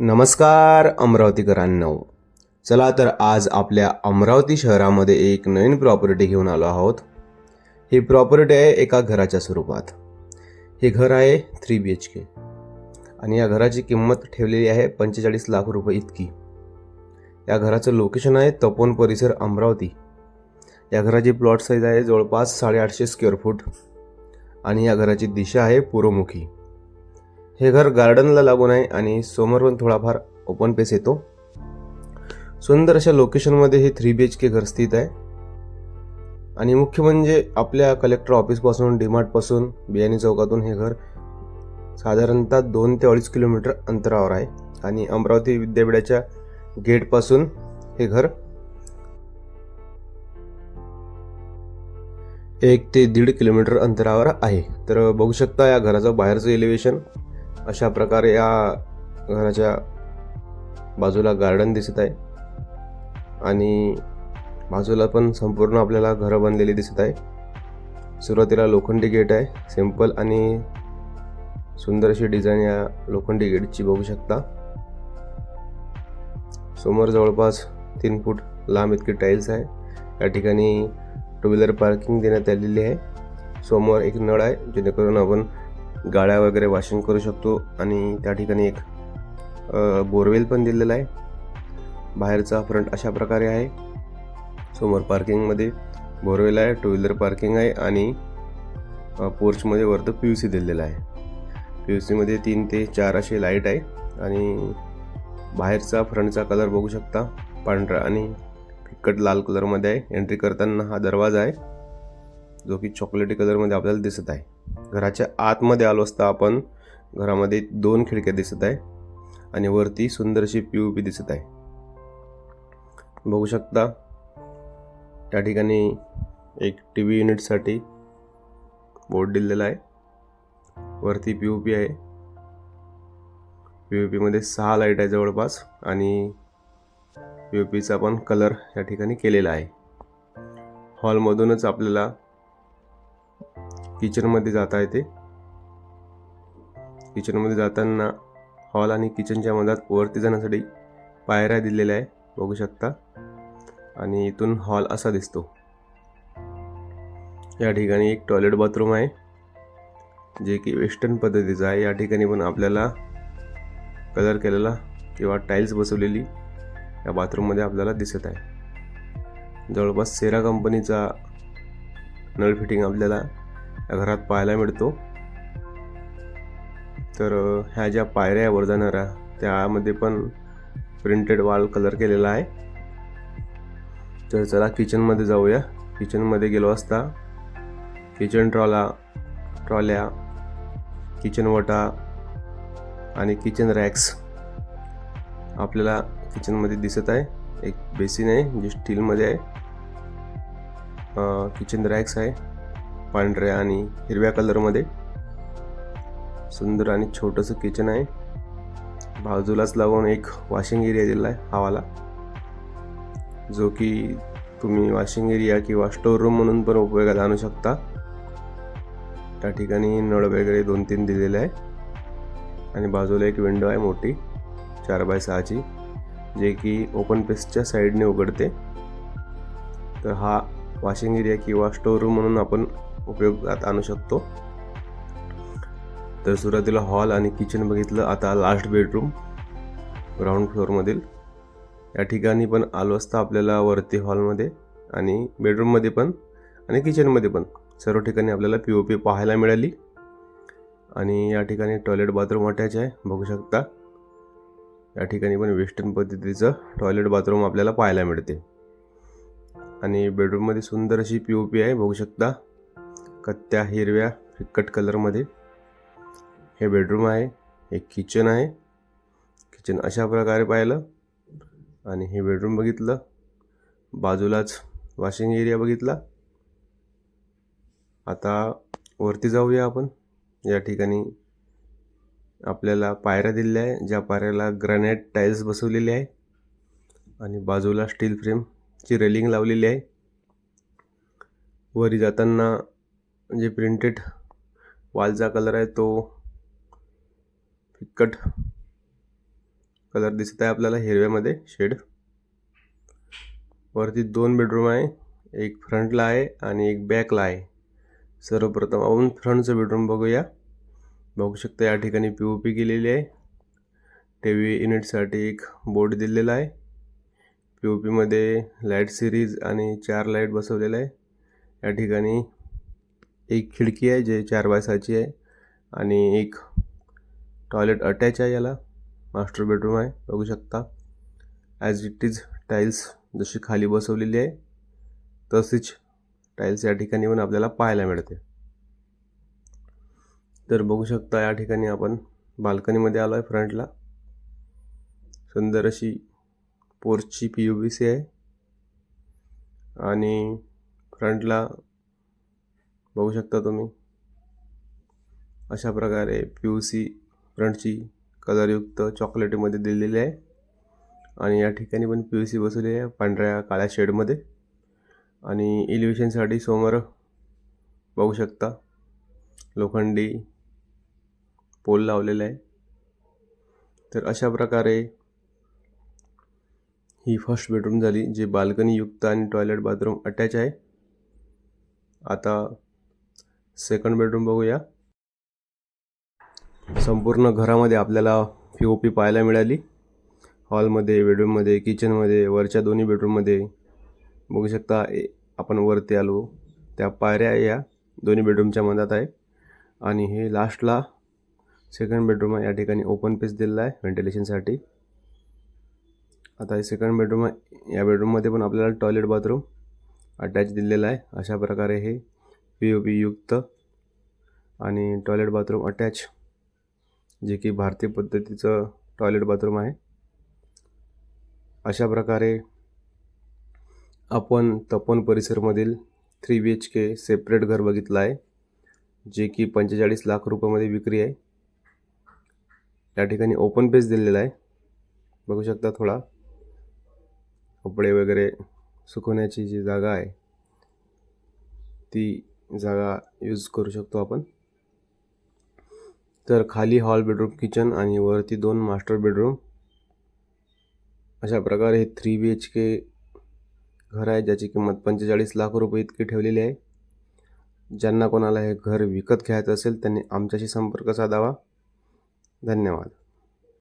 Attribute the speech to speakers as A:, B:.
A: नमस्कार अमरावतीकरांनो चला तर आज आपल्या अमरावती शहरामध्ये एक नवीन प्रॉपर्टी घेऊन आलो आहोत. ही प्रॉपर्टी आहे एका घराच्या स्वरूपात. हे घर आहे थ्री बी एच के आणि या घराची किंमत ठेवलेली आहे पंचेचाळीस लाख रुपये इतकी. या घराचं लोकेशन आहे तपोन परिसर अमरावती. या घराची प्लॉट साईज आहे जवळपास साडेआठशे स्क्वेअर फूट आणि या घराची दिशा आहे पूर्वमुखी हे घर गार्डनला लागून आहे आणि समोर पण थोडाफार ओपन पेस येतो. सुंदर अशा लोकेशनमध्ये हे थ्री बी एच के घर स्थित आहे. आणि मुख्य म्हणजे आपल्या कलेक्टर ऑफिसपासून डीमार्टपासून बियाणी चौकातून हे घर साधारणतः दोन ते अडीच किलोमीटर अंतरावर आहे. आणि अमरावती विद्यापीठाच्या गेटपासून हे घर एक ते दीड किलोमीटर अंतरावर आहे. तर बघू शकता या घराचं बाहेरचं एलिव्हेशन अशा प्रकारे या घराच्या बाजूला गार्डन दिसत आहे. आणि बाजूला पण संपूर्ण आपल्याला घरं बनलेली दिसत आहे. सुरुवातीला लोखंडी गेट आहे. सिंपल आणि सुंदर अशी डिझाईन या लोखंडी गेटची बघू शकता. समोर जवळपास तीन फूट लांब इतकी टाईल्स आहे. या ठिकाणी टू व्हीलर पार्किंग देण्यात आलेली आहे. समोर एक नळ आहे जेणेकरून आपण गाड्या वगैरे वॉशिंग करू शकतो आणि त्या ठिकाणी एक बोरवेल पण दिलेला आहे. बाहेरचा फ्रंट अशा प्रकारे आहे. समोर पार्किंगमध्ये बोरवेल आहे टू व्हीलर पार्किंग आहे आणि पोर्चमध्ये वरतं पी यू सी दिलेलं आहे. पी यू सीमध्ये तीन ते चार असे लाइट आहे आणि बाहेरचा फ्रंटचा कलर बघू शकता. पांढरा आणि फिक्कट लाल कलरमध्ये आहे. एंट्री करताना हा दरवाजा आहे जो की चॉकलेटी कलरमध्ये आपल्याला दिसत आहे. घराच्या आतमध्ये आलो असता आपण घरामध्ये दोन खिडक्या दिसत आहे आणि वरती सुंदरशी पी यू पी दिसत आहे. बघू शकता त्या ठिकाणी एक टी व्ही युनिटसाठी बोर्ड दिलेला आहे. वरती पी यू पी आहे. पी यू पीमध्ये सहा लाइट आहे जवळपास आणि पी यू पीचा पण कलर या ठिकाणी केलेला आहे. हॉलमधूनच आपल्याला किचनमध्ये जाता येते किचनमध्ये जाताना हॉल आणि किचनच्या मधात वरती जाण्यासाठी पायऱ्या दिलेल्या आहे बघू शकता. आणि इथून हॉल असा दिसतो. या ठिकाणी एक टॉयलेट बाथरूम आहे जे की वेस्टर्न पद्धतीचं आहे. या ठिकाणी पण आपल्याला कलर केलेला किंवा टाईल्स बसवलेली या बाथरूममध्ये आपल्याला दिसत आहे. जवळपास सेरा कंपनीचा नळ फिटिंग आपल्याला घरात पाहायला मिळतो. तर ह्या ज्या पायऱ्या आहे वर जाणाऱ्या त्यामध्ये पण प्रिंटेड वाल कलर केलेला आहे. तर चला किचनमध्ये जाऊया. किचनमध्ये गेलो असता किचन ट्रॉला ट्रॉल्या किचन वटा आणि किचन रॅक्स आपल्याला किचनमध्ये दिसत आहे. एक बेसिन आहे जे स्टीलमध्ये आहे. किचन रॅक्स आहे. पांढऱ्या आणि हिरव्या कलरमध्ये सुंदर आणि छोटंसं किचन आहे. बाजूलाच लागून एक वॉशिंग एरिया दिला आहे हवाला. जो की तुम्ही वॉशिंग एरिया किंवा स्टोर रूम म्हणून पण उपयोगात आणू शकता. त्या ठिकाणी नळ वगैरे दोन तीन दिलेले आहे. आणि बाजूला एक विंडो आहे मोठी चार बाय सहाची जे की ओपन पेसच्या साईडने उघडते. तर हा वॉशिंग एरिया किंवा स्टोर रूम म्हणून आपण उपयोगात आणू शकतो. तर सुरुवातीला हॉल आणि किचन बघितलं आता लास्ट बेडरूम ग्राउंड फ्लोअरमधील या ठिकाणी पण आलो असता आपल्याला वरती हॉलमध्ये आणि बेडरूममध्ये पण आणि किचनमध्ये पण सर्व ठिकाणी आपल्याला पी ओ पी पाहायला मिळाली. आणि या ठिकाणी टॉयलेट बाथरूम अटॅच आहे बघू शकता. या ठिकाणी पण वेस्टर्न पद्धतीचं टॉयलेट बाथरूम आपल्याला पाहायला मिळते. आणि बेडरूममध्ये सुंदर अशी पी ओ पी आहे बघू शकता. कत्त्या हिरव्या फिक्कट कलरमध्ये. हे बेडरूम आहे एक किचन आहे. किचन अशा प्रकारे पाहिलं. आणि हे बेडरूम बघितलं. बाजूलाच वॉशिंग एरिया बघितला. आता वरती जाऊया आपण. या ठिकाणी आपल्याला पायऱ्या दिलेल्या आहे ज्या पायऱ्याला ग्रॅनाईट टाईल्स बसवलेले आहे. आणि बाजूला स्टील फ्रेमची रेलिंग लावलेली आहे. वरी जाताना म्हणजे प्रिंटेड वालचा कलर आहे तो फिक्कट कलर दिसत आहे आपल्याला हिरव्यामध्ये शेड वरती दोन बेडरूम आहे एक फ्रंटला आहे आणि एक बॅकला आहे. सर्वप्रथम आपण फ्रंटचं बेडरूम बघूया. बघू शकता या ठिकाणी पी ओ पी केलेली आहे. टी व्ही युनिटसाठी एक बोर्ड दिलेला आहे. पी ओ पीमध्ये लाइट सिरीज आणि चार लाइट बसवलेला आहे. या ठिकाणी एक खिडकी आहे जे चार वासाची आहे आणि एक टॉयलेट अटॅच आहे याला. मास्टर बेडरूम आहे बघू शकता. ॲज इट इज टाईल्स जशी खाली बसवलेली आहे तशीच टाईल्स या ठिकाणी पण आपल्याला पाहायला मिळते. तर बघू शकता या ठिकाणी आपण बाल्कनीमध्ये आलो आहे फ्रंटला. सुंदर अशी पोर्चची पी यू बी सी आहे. आणि फ्रंटला बघू शकता तुम्ही. अशा प्रकारे पी यू सी फ्रंटची कलरयुक्त चॉकलेटीमध्ये दिलेली आहे. आणि या ठिकाणी पण पी यू सी बसवली आहे पांढऱ्या काळ्या शेडमध्ये. आणि इलिव्हेशनसाठी समोर बघू शकता. लोखंडी पोल लावलेला आहे. तर अशा प्रकारे ही फर्स्ट बेडरूम झाली जे बाल्कनीयुक्त आणि टॉयलेट बाथरूम अटॅच आहे. आता सेकंड बेडरूम बघूया. संपूर्ण घरामध्ये आपल्याला पी ओ पी पाहायला मिळाली. हॉलमध्ये बेडरूममध्ये किचनमध्ये वरच्या दोन्ही बेडरूममध्ये बघू शकता ए- आपण वरती आलो. त्या पायऱ्या या दोन्ही बेडरूमच्या मधात आहे. आणि हे लास्टला सेकंड बेडरूम आहे या ठिकाणी ओपन पेस दिलेला आहे व्हेंटिलेशनसाठी आता हे सेकंड बेडरूम आहे या बेडरूममध्ये पण आपल्याला टॉयलेट बाथरूम अटॅच दिलेला आहे. अशा प्रकारे हे पी ओ पी युक्त आणि टॉयलेट बाथरूम अटॅच जे की भारतीय पद्धतीचं टॉयलेट बाथरूम आहे. अशा प्रकारे आपण Tapan परिसरमधील three B H K separate घर बघितलं आहे जे की पंचेचाळीस लाख रुपयामध्ये विक्री आहे. या ठिकाणी ओपन पेस दिलेला आहे. बघू शकता थोडा. कपडे वगैरे सुकवण्याची जी जागा आहे ती जागा यूज करू शकतो आपण. तर खाली हॉल बेडरूम किचन आणि वरती दोन मास्टर बेडरूम अशा प्रकारे हे थ्री बी एच के घर आहे ज्याची किंमत पंचेचाळीस लाख रुपये इतकी ठेवलेली आहे. ज्यांना कोणाला हे घर विकत घ्यायचं असेल त्यांनी आमच्याशी संपर्क साधावा. धन्यवाद.